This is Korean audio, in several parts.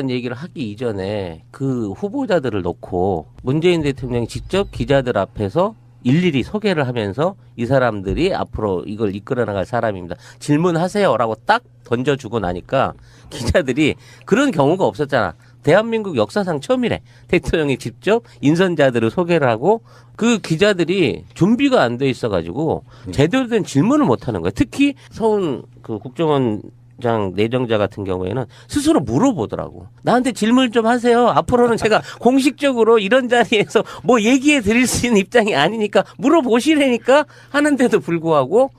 이런 얘기를 하기 이전에 그 후보자들을 놓고 문재인 대통령이 직접 기자들 앞에서 일일이 소개를 하면서 이 사람들이 앞으로 이걸 이끌어 나갈 사람입니다. 질문하세요라고 딱 던져주고 나니까 기자들이 그런 경우가 없었잖아. 대한민국 역사상 처음이래. 대통령이 직접 인선자들을 소개를 하고 그 기자들이 준비가 안 돼 있어가지고 제대로 된 질문을 못 하는 거야. 특히 서훈 그 국정원 장 내정자 같은 경우에는 스스로 물어보더라고. 나한테 질문 좀 하세요. 앞으로는 제가 공식적으로 이런 자리에서 뭐 얘기해 드릴 수 있는 입장이 아니니까 물어보시라니까 하는데도 불구하고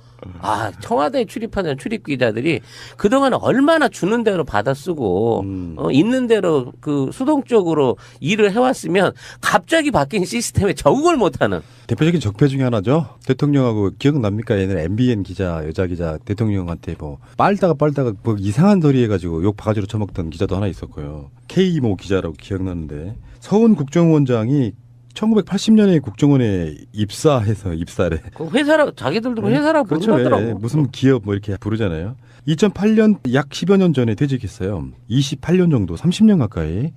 아 청와대에 출입하는 출입 기자들이 그동안 얼마나 주는 대로 받아 쓰고 음. 어, 있는 대로 그 수동적으로 일을 해왔으면 갑자기 바뀐 시스템에 적응을 못하는 대표적인 적폐 중에 하나죠. 대통령하고 기억납니까? 옛날에 MBN 기자, 여자 기자 대통령한테 뭐 빨다가 빨다가 뭐 이상한 소리 해가지고 욕 바가지로 쳐먹던 기자도 하나 있었고요. K모 기자라고 기억나는데 서훈 국정원장이 1980년에 국정원에 입사해서 입사를 그 회사라 자기들도 회사라고 그렇죠. 부르더라고. 예, 무슨 기업 뭐 이렇게 부르잖아요. 2008년 약 10여 년 전에 퇴직했어요. 28년 정도, 30년 가까이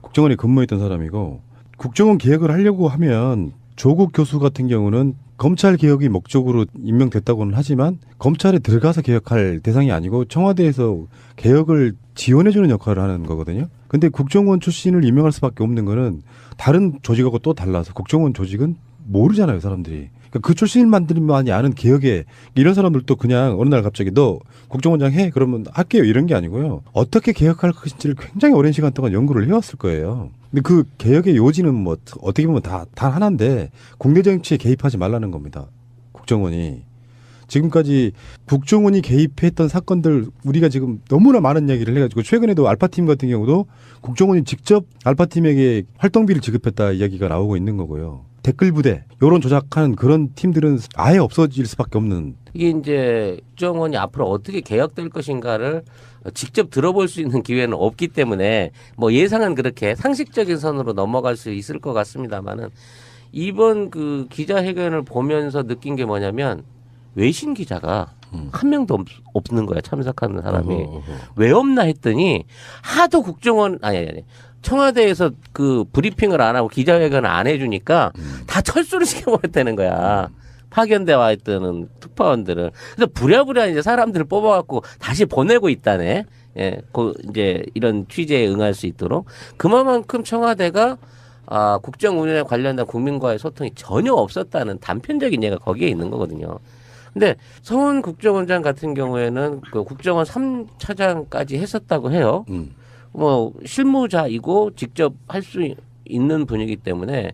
국정원에 근무했던 사람이고 국정원 개혁을 하려고 하면 조국 교수 같은 경우는 검찰 개혁이 목적으로 임명됐다고는 하지만 검찰에 들어가서 개혁할 대상이 아니고 청와대에서 개혁을 지원해주는 역할을 하는 거거든요. 근데 국정원 출신을 임명할 수밖에 없는 거는 다른 조직하고 또 달라서 국정원 조직은 모르잖아요, 사람들이. 그러니까 그 출신만들만이 아는 개혁에 이런 사람들도 그냥 어느 날 갑자기 너 국정원장 해 그러면 할게요 이런 게 아니고요. 어떻게 개혁할 것인지를 굉장히 오랜 시간 동안 연구를 해왔을 거예요. 근데 그 개혁의 요지는 뭐 어떻게 보면 다 단 하나인데 국내 정치에 개입하지 말라는 겁니다. 국정원이 지금까지 국정원이 개입했던 사건들 우리가 지금 너무나 많은 이야기를 해가지고 최근에도 알파팀 같은 경우도 국정원이 직접 알파팀에게 활동비를 지급했다 이야기가 나오고 있는 거고요. 댓글 부대, 여론 조작하는 그런 팀들은 아예 없어질 수밖에 없는. 이게 이제 국정원이 앞으로 어떻게 개혁될 것인가를 직접 들어볼 수 있는 기회는 없기 때문에 뭐 예상은 그렇게 상식적인 선으로 넘어갈 수 있을 것 같습니다만은 이번 그 기자회견을 보면서 느낀 게 뭐냐면 외신 기자가 한 명도 없, 없는 거야 참석하는 사람이. 어허, 어허. 왜 없나 했더니 하도 국정원 아니 아니 아니 청와대에서 그 브리핑을 안 하고 기자회견을 안 해주니까 다 철수를 시켜버렸다는 거야. 파견돼 와 있던 특파원들을 그래서 부랴부랴 이제 사람들을 뽑아갖고 다시 보내고 있다네. 예, 그 이제 이런 취재에 응할 수 있도록 그만큼 청와대가 아 국정 운영에 관련된 국민과의 소통이 전혀 없었다는 단편적인 예가 거기에 있는 거거든요. 근데 성훈 국정원장 같은 경우에는 그 국정원 3차장까지 했었다고 해요. 음. 뭐 실무자이고 직접 할 수 있는 분이기 때문에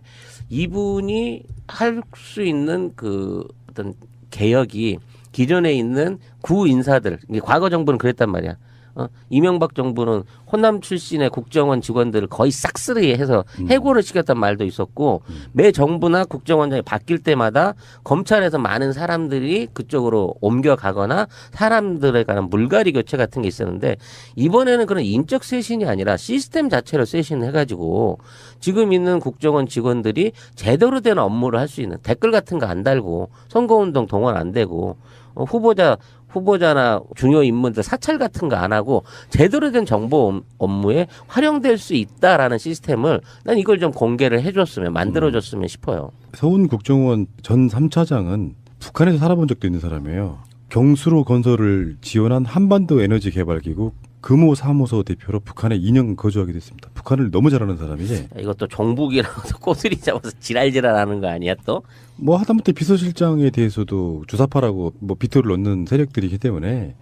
이분이 할 수 있는 그 어떤 개혁이 기존에 있는 구 인사들 과거 정부는 그랬단 말이야. 어, 이명박 정부는 호남 출신의 국정원 직원들을 거의 싹쓸이 해서 해고를 시켰단 말도 있었고 매 정부나 국정원장이 바뀔 때마다 검찰에서 많은 사람들이 그쪽으로 옮겨가거나 사람들에 관한 물갈이 교체 같은 게 있었는데 이번에는 그런 인적 쇄신이 아니라 시스템 자체로 쇄신을 해가지고 지금 있는 국정원 직원들이 제대로 된 업무를 할 수 있는 댓글 같은 거 안 달고 선거운동 동원 안 되고 어, 후보자 후보자나 중요 인물들 사찰 같은 거 안 하고 제대로 된 정보 업- 업무에 활용될 수 있다라는 시스템을 난 이걸 좀 공개를 해줬으면 만들어줬으면 싶어요. 서훈 국정원 전 3차장은 북한에서 살아본 적도 있는 사람이에요. 경수로 건설을 지원한 한반도 에너지 개발기구 금호 사무소 대표로 북한에 2년 거주하게 됐습니다. 북한을 너무 잘하는 사람이지. 이것도 정북이라고 꼬투리 잡아서 지랄지랄하는 거 아니야 또? 뭐 하다못해 비서실장에 대해서도 주사파라고 뭐 비토를 넣는 세력들이기 때문에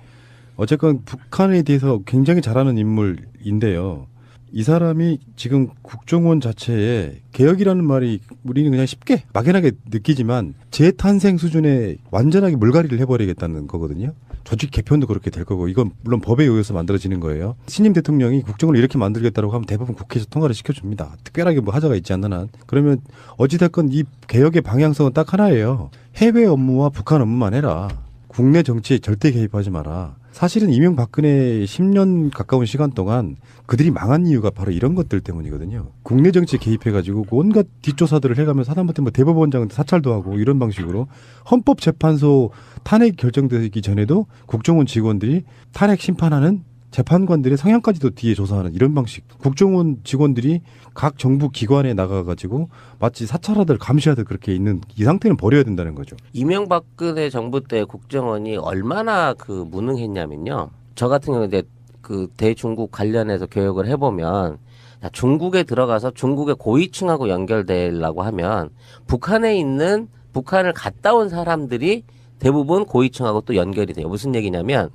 어쨌건 북한에 대해서 굉장히 잘하는 인물인데요. 이 사람이 지금 국정원 자체에 개혁이라는 말이 우리는 그냥 쉽게 막연하게 느끼지만 재탄생 수준에 완전하게 물갈이를 해버리겠다는 거거든요. 조직 개편도 그렇게 될 거고 이건 물론 법에 의해서 만들어지는 거예요. 신임 대통령이 국정을 이렇게 만들겠다고 하면 대부분 국회에서 통과를 시켜줍니다. 특별하게 뭐 하자가 있지 않는 한 그러면 어찌됐건 이 개혁의 방향성은 딱 하나예요. 해외 업무와 북한 업무만 해라. 국내 정치에 절대 개입하지 마라. 사실은 이명박근혜 10년 가까운 시간 동안 그들이 망한 이유가 바로 이런 것들 때문이거든요. 국내 정치에 개입해가지고 온갖 뒷조사들을 해가면서 하다못해 뭐 대법원장 사찰도 하고 이런 방식으로 헌법재판소 탄핵 결정되기 전에도 국정원 직원들이 탄핵 심판하는 재판관들의 성향까지도 뒤에 조사하는 이런 방식. 국정원 직원들이 각 정부 기관에 나가가지고 마치 사찰하듯 감시하듯 그렇게 있는 이 상태는 버려야 된다는 거죠. 이명박근혜 정부 때 국정원이 얼마나 그 무능했냐면요. 저 같은 경우에 이제 그 대중국 관련해서 교육을 해보면 자, 중국에 들어가서 중국의 고위층하고 연결되려고 하면 북한에 있는 북한을 갔다 온 사람들이 대부분 고위층하고 또 연결이 돼요. 무슨 얘기냐면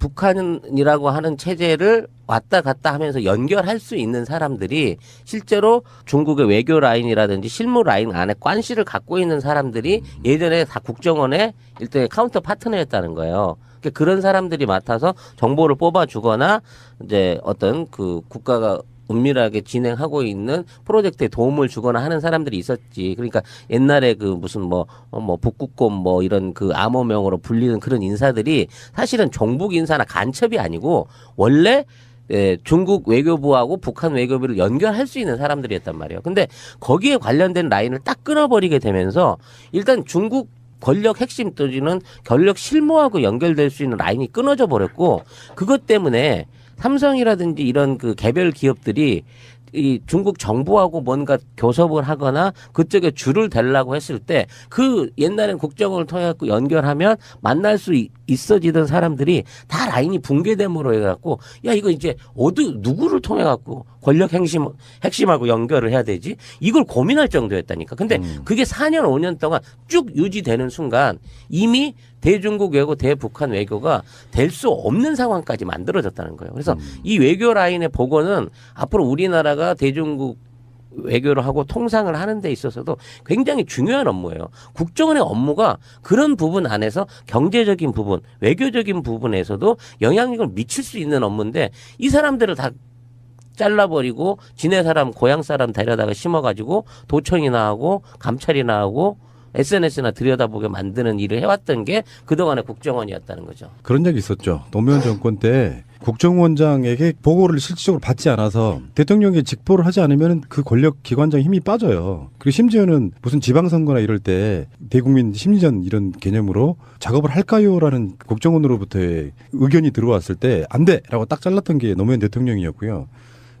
북한이라고 하는 체제를 왔다 갔다 하면서 연결할 수 있는 사람들이 실제로 중국의 외교 라인이라든지 실무 라인 안에 관시를 갖고 있는 사람들이 예전에 다 국정원의 일종의 카운터 파트너였다는 거예요. 그러니까 그런 사람들이 맡아서 정보를 뽑아주거나 이제 어떤 그 국가가 은밀하게 진행하고 있는 프로젝트에 도움을 주거나 하는 사람들이 있었지. 그러니까 옛날에 그 무슨 뭐, 어, 뭐, 북극곰 뭐 이런 그 암호명으로 불리는 그런 인사들이 사실은 종북 인사나 간첩이 아니고 원래 예, 중국 외교부하고 북한 외교부를 연결할 수 있는 사람들이었단 말이에요. 근데 거기에 관련된 라인을 딱 끊어버리게 되면서 일단 중국 권력 핵심 또지는 권력 실무하고 연결될 수 있는 라인이 끊어져 버렸고 그것 때문에 삼성이라든지 이런 그 개별 기업들이 이 중국 정부하고 뭔가 교섭을 하거나 그쪽에 줄을 대려고 했을 때 그 옛날엔 국정원을 통해 갖고 연결하면 만날 수 이- 있어지던 사람들이 다 라인이 붕괴됨으로 해 갖고 야 이거 이제 어디 누구를 통해 갖고 권력 핵심 핵심하고 연결을 해야 되지? 이걸 고민할 정도였다니까. 근데 그게 4년 5년 동안 쭉 유지되는 순간 이미 대중국 외교 대북한 외교가 될 수 없는 상황까지 만들어졌다는 거예요. 그래서 이 외교 라인의 복원은 앞으로 우리나라가 대중국 외교를 하고 통상을 하는 데 있어서도 굉장히 중요한 업무예요. 국정원의 업무가 그런 부분 안에서 경제적인 부분, 외교적인 부분에서도 영향력을 미칠 수 있는 업무인데 이 사람들을 다 잘라버리고 지네 사람 고향 사람 데려다가 심어가지고 도청이나 하고 감찰이나 하고 SNS나 들여다보게 만드는 일을 해왔던 게 그동안의 국정원이었다는 거죠. 그런 적이 있었죠. 노무현 정권 때 국정원장에게 보고를 실질적으로 받지 않아서 대통령이 직보를 하지 않으면 그 권력 기관장 힘이 빠져요. 그리고 심지어는 무슨 지방선거나 이럴 때 대국민 심리전 이런 개념으로 작업을 할까요라는 국정원으로부터의 의견이 들어왔을 때 안 돼라고 딱 잘랐던 게 노무현 대통령이었고요.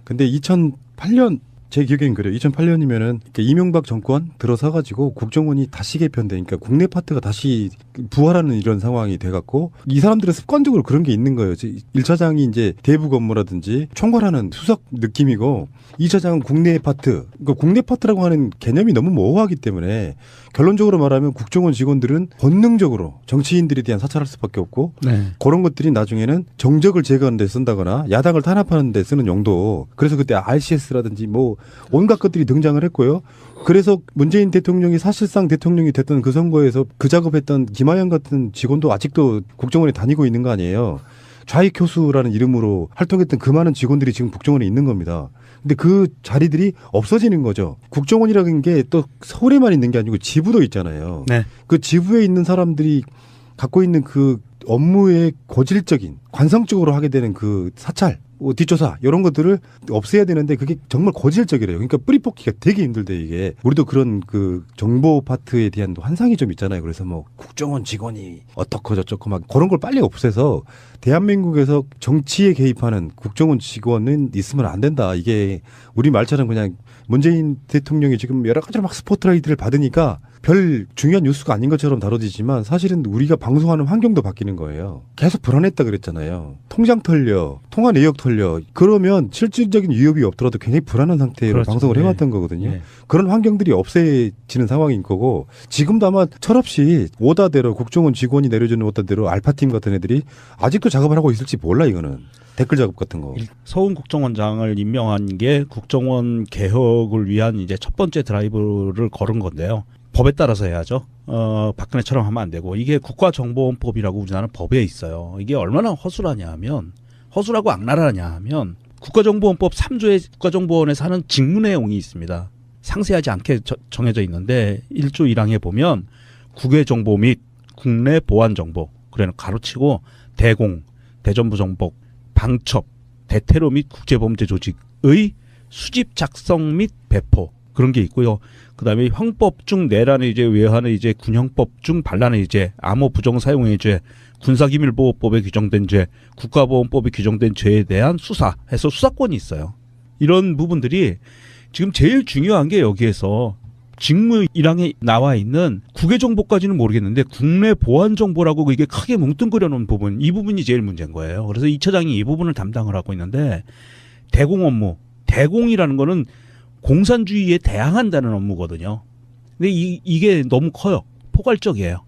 근데 2008년 제 기억엔 그래요. 2008년이면은 이명박 정권 들어서 가지고 국정원이 다시 개편되니까 국내 파트가 다시 부활하는 이런 상황이 돼갖고 이 사람들은 습관적으로 그런 게 있는 거예요. 1차장이 이제 대북 업무라든지 총괄하는 수석 느낌이고 2차장은 국내 파트. 그러니까 국내 파트라고 하는 개념이 너무 모호하기 때문에 결론적으로 말하면 국정원 직원들은 본능적으로 정치인들에 대한 사찰할 수밖에 없고 네. 그런 것들이 나중에는 정적을 제거하는 데 쓴다거나 야당을 탄압하는 데 쓰는 용도. 그래서 그때 RCS라든지 뭐 온갖 것들이 등장을 했고요. 그래서 문재인 대통령이 사실상 대통령이 됐던 그 선거에서 그 작업했던 김하영 같은 직원도 아직도 국정원에 다니고 있는 거 아니에요. 좌익 교수라는 이름으로 활동했던 그 많은 직원들이 지금 국정원에 있는 겁니다. 근데 그 자리들이 없어지는 거죠. 국정원이라는 게 또 서울에만 있는 게 아니고 지부도 있잖아요. 네. 그 지부에 있는 사람들이 갖고 있는 그 업무의 고질적인 관성적으로 하게 되는 그 사찰, 뭐 뒷조사 이런 것들을 없애야 되는데 그게 정말 고질적이래요. 그러니까 뿌리 뽑기가 되게 힘들대 이게. 우리도 그런 그 정보 파트에 대한 환상이 좀 있잖아요. 그래서 뭐 국정원 직원이 어떻고 저쩌고 막 그런 걸 빨리 없애서 대한민국에서 정치에 개입하는 국정원 직원은 있으면 안 된다. 이게 우리 말처럼 그냥 문재인 대통령이 지금 여러 가지로 막 스포트라이트를 받으니까 별 중요한 뉴스가 아닌 것처럼 다뤄지지만 사실은 우리가 방송하는 환경도 바뀌는 거예요. 계속 불안했다 그랬잖아요. 통장 털려, 통화 내역 털려. 그러면 실질적인 위협이 없더라도 굉장히 불안한 상태로 그렇죠. 방송을 네. 해왔던 거거든요. 네. 그런 환경들이 없애지는 상황인 거고 지금도 아마 철없이 오다대로 국정원 직원이 내려주는 오다대로 알파팀 같은 애들이 아직도 작업을 하고 있을지 몰라 이거는 댓글 작업 같은 거. 일- 서훈 국정원장을 임명한 게 국정원 개혁을 위한 이제 첫 번째 드라이브를 걸은 건데요. 법에 따라서 해야죠. 어, 박근혜처럼 하면 안 되고 이게 국가정보원법이라고 우리나라는 법에 있어요. 이게 얼마나 허술하냐 하면 허술하고 악랄하냐 하면 국가정보원법 3조의 국가정보원에서 하는 직무 내용이 있습니다. 상세하지 않게 저- 정해져 있는데 1조 1항에 보면 국외 정보 및 국내 보안 정보 그래는 가로치고 대공, 대전부 정보, 방첩, 대테러 및 국제범죄 조직의 수집 작성 및 배포 그런 게 있고요. 그다음에 형법 중 내란의 이제 외환의 이제 군형법 중 반란의 이제 암호 부정 사용의 죄, 군사기밀보호법에 규정된 죄, 국가보안법에 규정된 죄에 대한 수사 해서 수사권이 있어요. 이런 부분들이 지금 제일 중요한 게 여기에서 직무 1항에 나와 있는 국외 정보까지는 모르겠는데 국내 보안 정보라고 이게 크게 뭉뚱그려 놓은 부분 이 부분이 제일 문제인 거예요. 그래서 이 차장이 이 부분을 담당을 하고 있는데 대공 업무 대공이라는 거는 공산주의에 대항한다는 업무거든요. 근데 이, 이게 너무 커요. 포괄적이에요.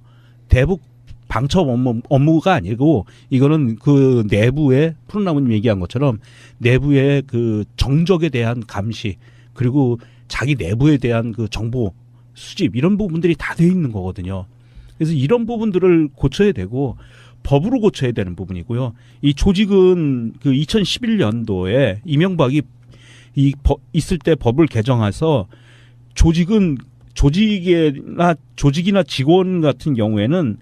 대북 방첩 업무, 업무가 아니고 이거는 그 내부의 푸른나무님 얘기한 것처럼 내부의 그 정적에 대한 감시 그리고 자기 내부에 대한 그 정보 수집 이런 부분들이 다 돼 있는 거거든요. 그래서 이런 부분들을 고쳐야 되고 법으로 고쳐야 되는 부분이고요. 이 조직은 그 2011년도에 이명박이 이 법, 있을 때 법을 개정해서 조직은 조직이나 조직이나 직원 같은 경우에는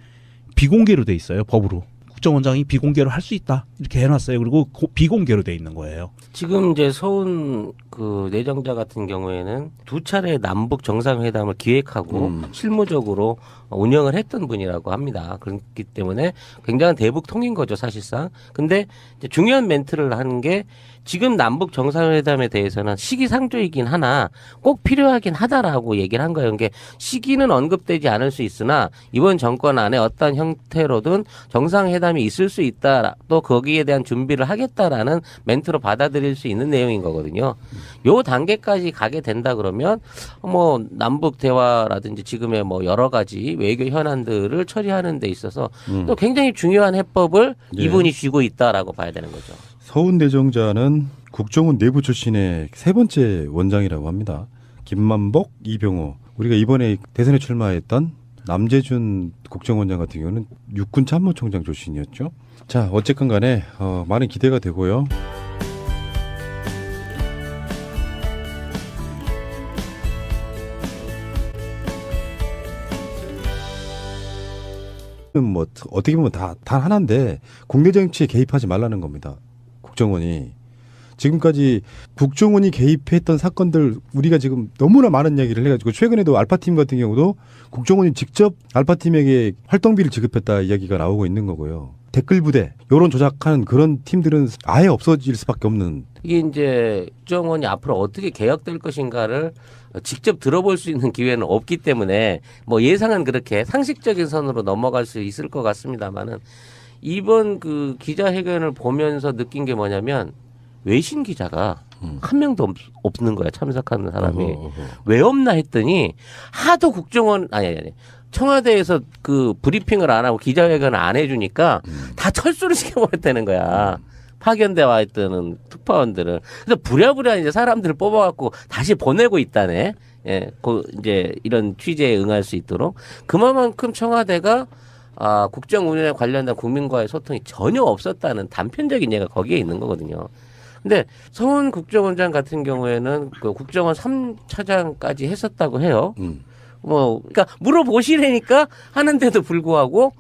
비공개로 돼 있어요 법으로 국정원장이 비공개로 할 수 있다 이렇게 해놨어요 그리고 고- 비공개로 돼 있는 거예요. 지금 이제 서훈 그 내정자 같은 경우에는 두 차례 남북 정상회담을 기획하고 음. 실무적으로 운영을 했던 분이라고 합니다. 그렇기 때문에 굉장한 대북 통인 거죠, 사실상. 근데 중요한 멘트를 하는 게 지금 남북 정상회담에 대해서는 시기상조이긴 하나 꼭 필요하긴 하다라고 얘기를 한 거예요. 이게 시기는 언급되지 않을 수 있으나 이번 정권 안에 어떤 형태로든 정상회담이 있을 수 있다. 또 거기 에 대한 준비를 하겠다라는 멘트로 받아들일 수 있는 내용인 거거든요. 요 단계까지 가게 된다 그러면 뭐 남북 대화라든지 지금의 뭐 여러 가지 외교 현안들을 처리하는 데 있어서 음. 또 굉장히 중요한 해법을 예. 이분이 쥐고 있다라고 봐야 되는 거죠. 서훈 대정자는 국정원 내부 출신의 세 번째 원장이라고 합니다. 김만복, 이병호. 우리가 이번에 대선에 출마했던 남재준 국정원장 같은 경우는 육군 참모총장 출신이었죠. 자, 어쨌건 간에 어, 많은 기대가 되고요. 뭐 어떻게 보면 다 단 하나인데 국내 정치에 개입하지 말라는 겁니다. 국정원이 지금까지 국정원이 개입했던 사건들 우리가 지금 너무나 많은 이야기를 해가지고 최근에도 알파팀 같은 경우도 국정원이 직접 알파팀에게 활동비를 지급했다 이야기가 나오고 있는 거고요. 댓글 부대 여론 조작하는 그런 팀들은 아예 없어질 수밖에 없는 이게 이제 국정원이 앞으로 어떻게 개혁될 것인가를 직접 들어볼 수 있는 기회는 없기 때문에 뭐 예상은 그렇게 상식적인 선으로 넘어갈 수 있을 것 같습니다만은 이번 그 기자회견을 보면서 느낀 게 뭐냐면 외신 기자가 음. 한 명도 없, 없는 거야 참석하는 사람이 어허, 어허. 왜 없나 했더니 하도 국정원 아니 아니 아니 청와대에서 그 브리핑을 안 하고 기자회견을 안 해주니까 음. 다 철수를 시켜버렸다는 거야. 파견돼 와 있던 특파원들을. 그래서 부랴부랴 이제 사람들을 뽑아갖고 다시 보내고 있다네. 예, 그 이제 이런 취재에 응할 수 있도록 그만큼 청와대가 아, 국정 운영에 관련된 국민과의 소통이 전혀 없었다는 단편적인 예가 거기에 있는 거거든요. 근데 성훈 국정원장 같은 경우에는 그 국정원 3차장까지 했었다고 해요. 음. 뭐, 그러니까 물어보시라니까 하는데도 불구하고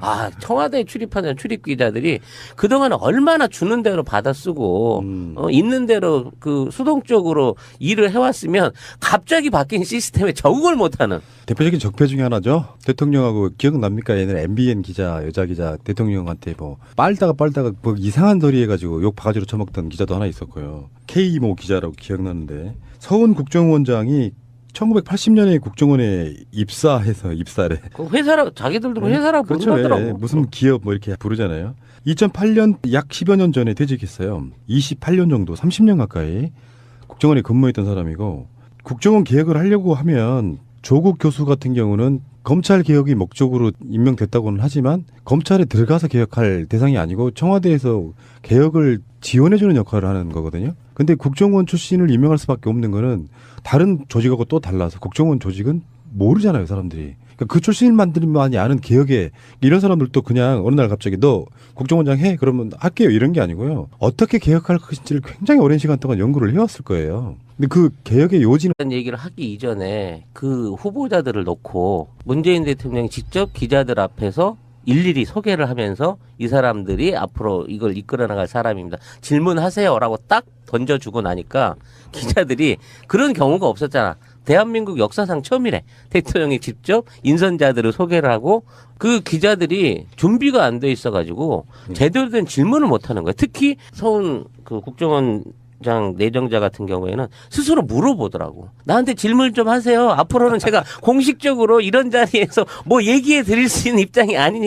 아 청와대에 출입하는 출입 기자들이 그동안 얼마나 주는 대로 받아 쓰고 음. 어, 있는 대로 그 수동적으로 일을 해왔으면 갑자기 바뀐 시스템에 적응을 못하는 대표적인 적폐 중에 하나죠. 대통령하고 기억납니까? 옛날에 MBN 기자 여자 기자 대통령한테 뭐 빨다가 빨다가 뭐 이상한 소리 해가지고 욕 바가지로 쳐먹던 기자도 하나 있었고요. K 모 기자라고 기억나는데 서훈 국정원장이 1980년에 국정원에 입사해서 입사를 그 회사라 자기들도 회사라고 그렇죠. 예, 부르더라고. 무슨 기업 뭐 이렇게 부르잖아요. 2008년 약 10여 년 전에 퇴직했어요. 28년 정도, 30년 가까이 국정원에 근무했던 사람이고 국정원 개혁을 하려고 하면 조국 교수 같은 경우는 검찰 개혁이 목적으로 임명됐다고는 하지만 검찰에 들어가서 개혁할 대상이 아니고 청와대에서 개혁을 지원해주는 역할을 하는 거거든요. 근데 국정원 출신을 임명할 수밖에 없는 거는 다른 조직하고 또 달라서 국정원 조직은 모르잖아요, 사람들이. 그러니까 그 출신만들만이 아는 개혁에 이런 사람들도 그냥 어느 날 갑자기 너 국정원장 해 그러면 할게요 이런 게 아니고요. 어떻게 개혁할 것인지를 굉장히 오랜 시간 동안 연구를 해왔을 거예요. 근데 그 개혁의 요지는 얘기를 하기 이전에 그 후보자들을 놓고 문재인 대통령이 직접 기자들 앞에서 일일이 소개를 하면서 이 사람들이 앞으로 이걸 이끌어 나갈 사람입니다. 질문하세요라고 딱 던져주고 나니까 기자들이 그런 경우가 없었잖아. 대한민국 역사상 처음이래. 대통령이 직접 인선자들을 소개를 하고 그 기자들이 준비가 안 돼 있어가지고 제대로 된 질문을 못 하는 거예요. 특히 서훈 그 국정원 장 내정자 같은 경우에는 스스로 물어보더라고. 나한테 질문 좀 하세요. 앞으로는 제가 공식적으로 이런 자리에서 뭐 얘기해 드릴 수 있는 입장이 아니니까